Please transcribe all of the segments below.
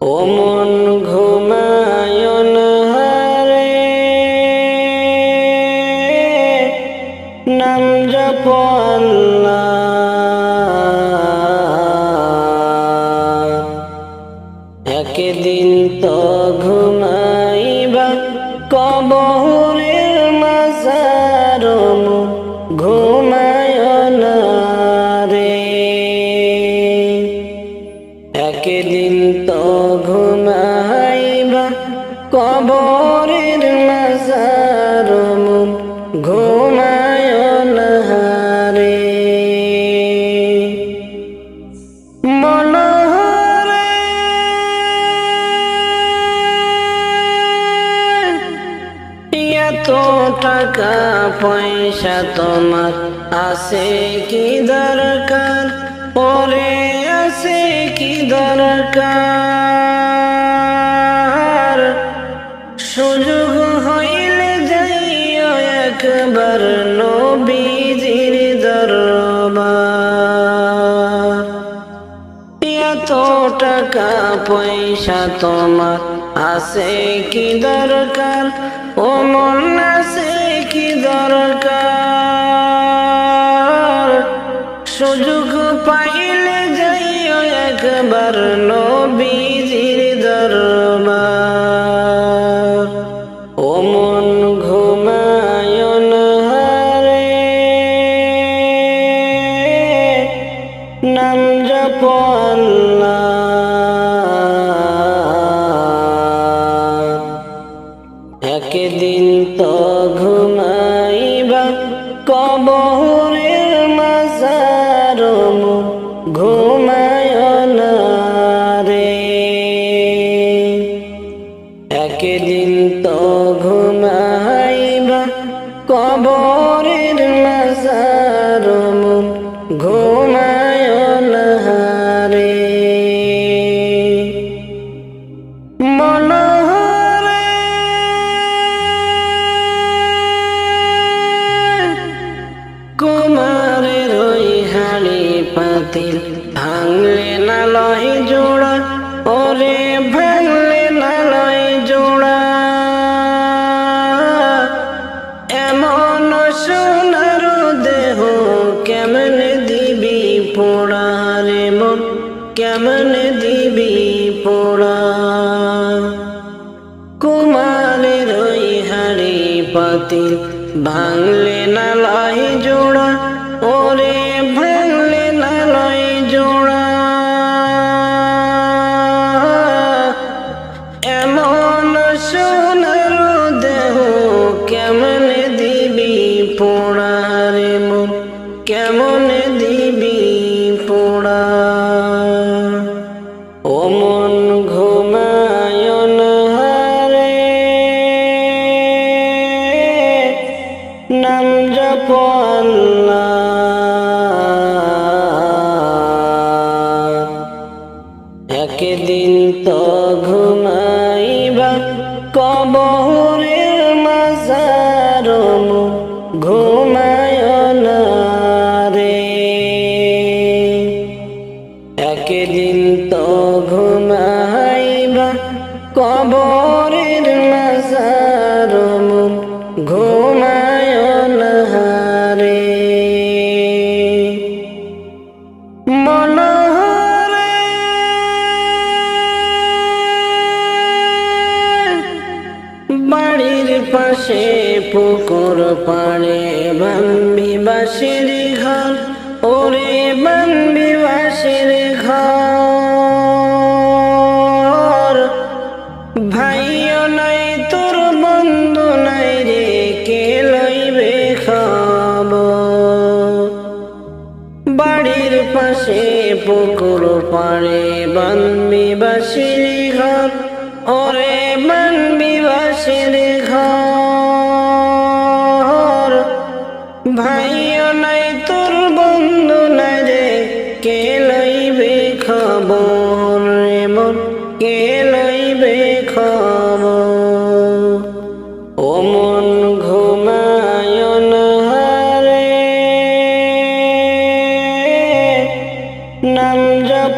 ও মন টাকা পয়সা তোমার আছে কি দরকার? পরে আছে কি দরকার? সুযোগ হইলে যাইও একবার নবীজির দরবার। এত টাকা পয়সা তোমার আছে কি দরকার? ও মন আছে কি দরকার? সুযোগ পাইলে যাই একবার নবীজির কবরের পোড়া রে মন কেমন দিবি পোড়া? কুমারের ওই হাড়ি পাতিল ভাঙলে না লাই আল্লাহ। একদিন তো ঘুমাইবা কবরের মাজারম ঘুমায় না রে একদিন তো ঘুমাইবা কবরের বাসের ঘর, ওরে বাম্বি বাসের ঘর। ভাইও নাই, তোর বন্ধু নাই রে, কে লইবে খবর? বাড়ির পাশে পুকুর পাড়ে বানবি বাসির ঘর, ওরে বানবি বাসির ঘর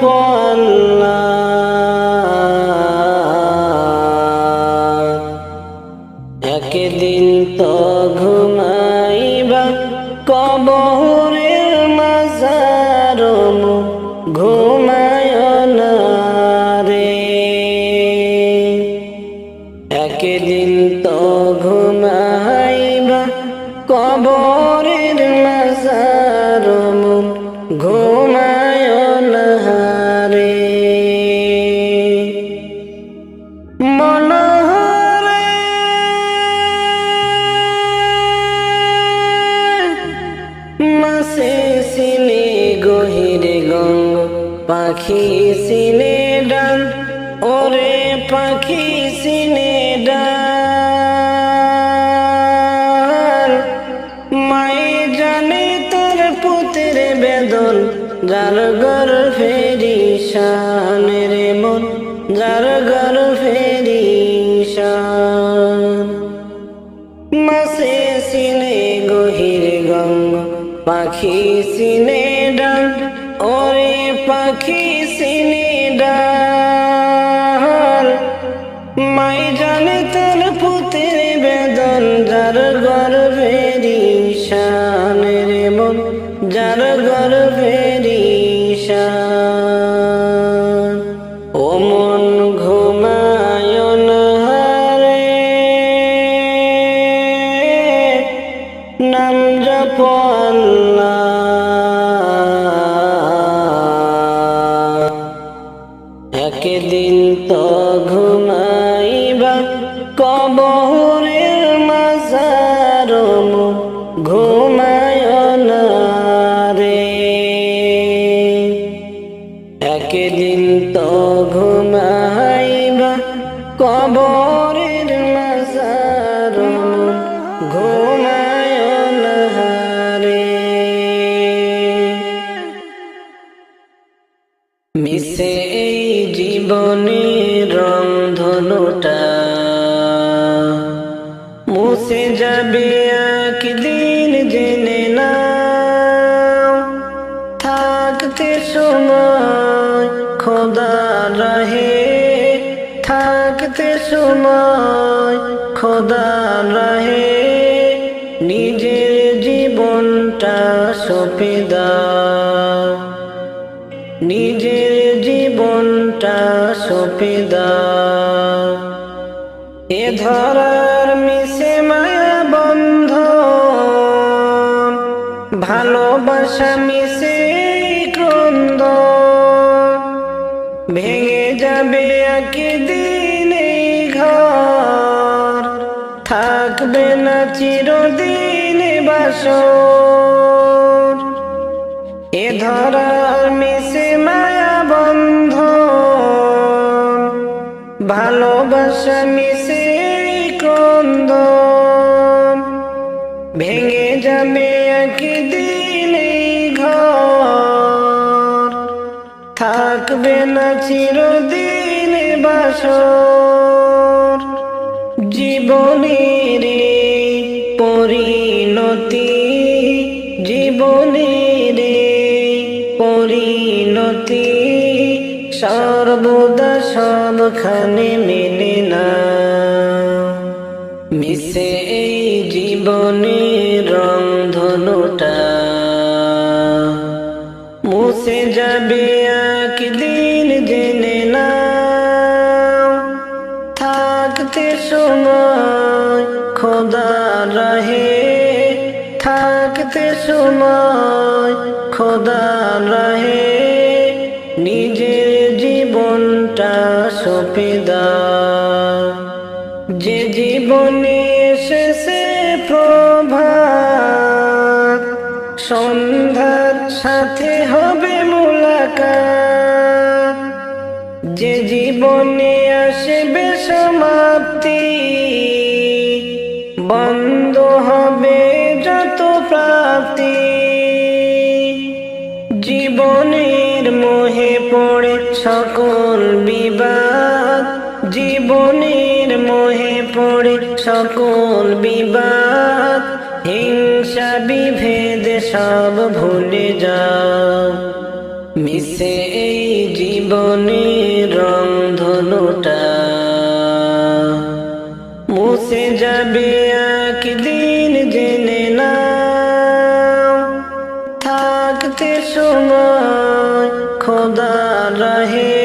পল ছিলে গহিরে গঙ্গ, পাখি ছিলে ডান ওরে পাখি ছিলে ডান মায়ে জানে তোর পুতের বেদন যার গর ফেরিশান রে মন, যার গর ফেরিশান পাখি সিনে ডান ওরে পাখি সিনে ডাল। মাই জানে তার পুতের বেদন, যার গর্বের রে মন, যার গর্ভেরি তো ঘুমাইবা কবরের মাজার ঘুমায় না রে। একদিন তো ঘুমাইবা কবরের মাজার ঘুমায় মিশে এই জীবনে মুছে যাবে একদিন জেনে না থাকতে সময় খোদা রহে থাকতে সময় খোদা রহে নিজের জীবনটা সপে নিজের জীবনটা সপে দাও এ ধরার ভালোবাসা মিশে ক্রন্দ। ভেঙে যাবে একদিন এই ঘর। থাকবে না চিরদিন বাসর। এ ধরার মিশে মায়া বন্ধ ভালোবাসা মিশে থাকবে না চিরদিন বাসর। জীবনের পরিণতি জীবনের পরিণতি, সর্বদা সবখানে মেলে না। মিশে এই জীবনে সময় খোদা রহে, থাকতে সময়, খোদা রহে নিজের জীবনটা সপে যে জীবনে এসেছে প্রভাত, সন্ধ্যার সাথে হবে মুলাকাত। জীবনে আসবে সমাপ্তি। বন্ধ হবে যত প্রাপ্তি। জীবনের মোহে পড়ে সকল বিবাদ। জীবনের মোহে পড়ে সকল বিবাদ। হিংসা, বিভেদ সব ভুলে যাও। মিশে এই জীবনে ধনুটা মুছে যাবে একদিন জেনে না থাকতে সময় খোদা রহে।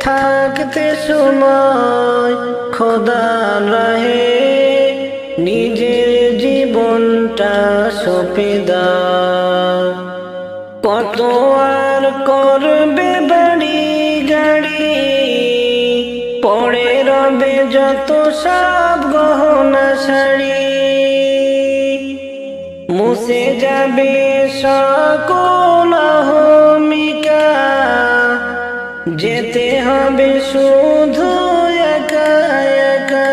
থাকতে সময় খোদা রহে। নিজের জীবনটা সপে দাও। কত আর করবে পড়ে রবে যত সব গহনা শাড়ি, মুছে যাবে সকল যেতে হবে শুধু একা একা।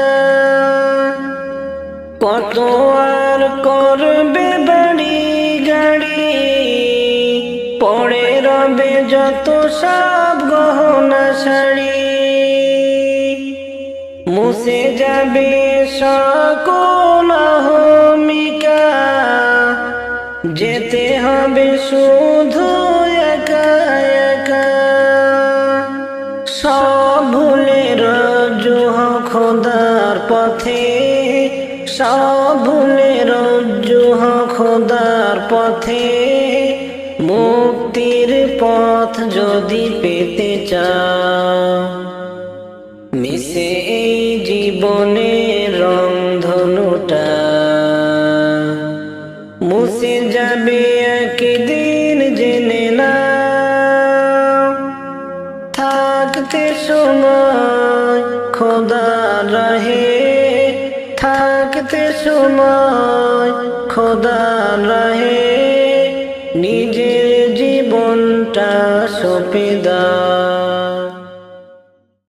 কত আর করবে বাড়ি গাড়ি পড়ে রবে যত সব গহনা শাড়ি মুছে যাবে সকল অহমিকা যেতে হবে শুধু একা একা। সব ভুলে রজুহ খোদার পথে। সব ভুলে রজুহ খোদার পথে। মুক্তির পথ যদি পেতে চাও। মুছে যাবে একদিন জেনে না থাকতে সময় খোদা রহে থাকতে সময় খোদা রহে নিজের জীবনটা সপে